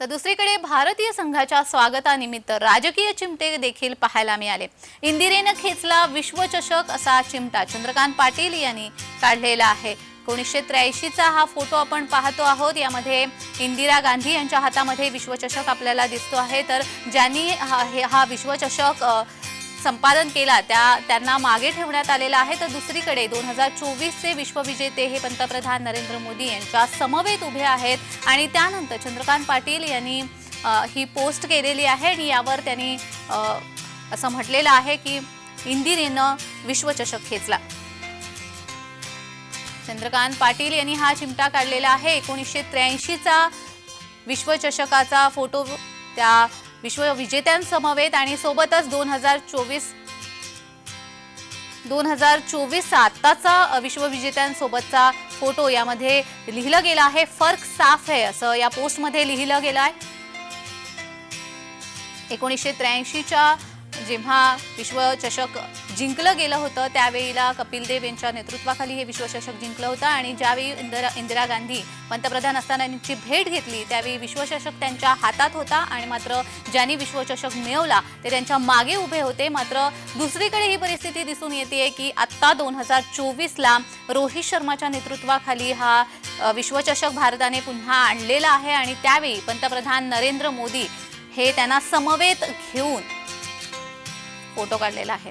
तर दुसरीकडे भारतीय संघाच्या स्वागतानिमित्त राजकीय चिमटे देखील पाहायला मिळाले. इंदिरेनं खेचला विश्वचषक असा चिमटा चंद्रकांत पाटील यांनी काढलेला आहे. एकोणीसशे त्र्याऐंशीचा हा फोटो आपण पाहतो आहोत. यामध्ये इंदिरा गांधी यांच्या हातामध्ये विश्वचषक आपल्याला दिसतो आहे. तर ज्यांनी हा हे- हा विश्वचषक संपादन केला त्या त्यांना मागे ठेवण्यात आलेला आहे. तर दुसरीकडे दोन हजार चोवीसचे विश्वविजेते हे पंतप्रधान नरेंद्र मोदी यांच्या समवेत उभे आहेत आणि त्यानंतर चंद्रकांत पाटील यांनी ही पोस्ट केलेली आहे आणि यावर त्यांनी असं म्हटलेलं आहे की इंदिरेनं विश्वचषक खेचला. चंद्रकांत पाटील यांनी हा चिमटा काढलेला आहे. एकोणीसशे त्र्याऐंशीचा विश्वचषकाचा फोटो त्या विश्वविजेत्यांसमवेत आणि सोबतच दोन हजार चोवीस दोन हजार चोवीसचा आत्ताचा विश्वविजेत्यांसोबतचा फोटो यामध्ये लिहिलं गेलं आहे. फर्क साफ आहे असं या पोस्टमध्ये लिहिलं गेलं आहे. एकोणीसशे त्र्याऐंशीच्या जेव्हा विश्वचषक जिंकलं गेलं होतं त्यावेळीला कपिल देव यांच्या नेतृत्वाखाली हे विश्वचषक जिंकलं होतं आणि ज्यावेळी इंदिरा इंदिरा गांधी पंतप्रधान असताना यांची भेट घेतली त्यावेळी विश्वचषक त्यांच्या हातात होता आणि मात्र ज्यांनी विश्वचषक मिळवला ते त्यांच्या मागे उभे होते. मात्र दुसरीकडे ही परिस्थिती दिसून येते की आत्ता दोन हजार चोवीसला रोहित शर्माच्या नेतृत्वाखाली हा विश्वचषक भारताने पुन्हा आणलेला आहे आणि त्यावेळी पंतप्रधान नरेंद्र मोदी हे त्यांना समवेत घेऊन फोटो काढलेला आहे.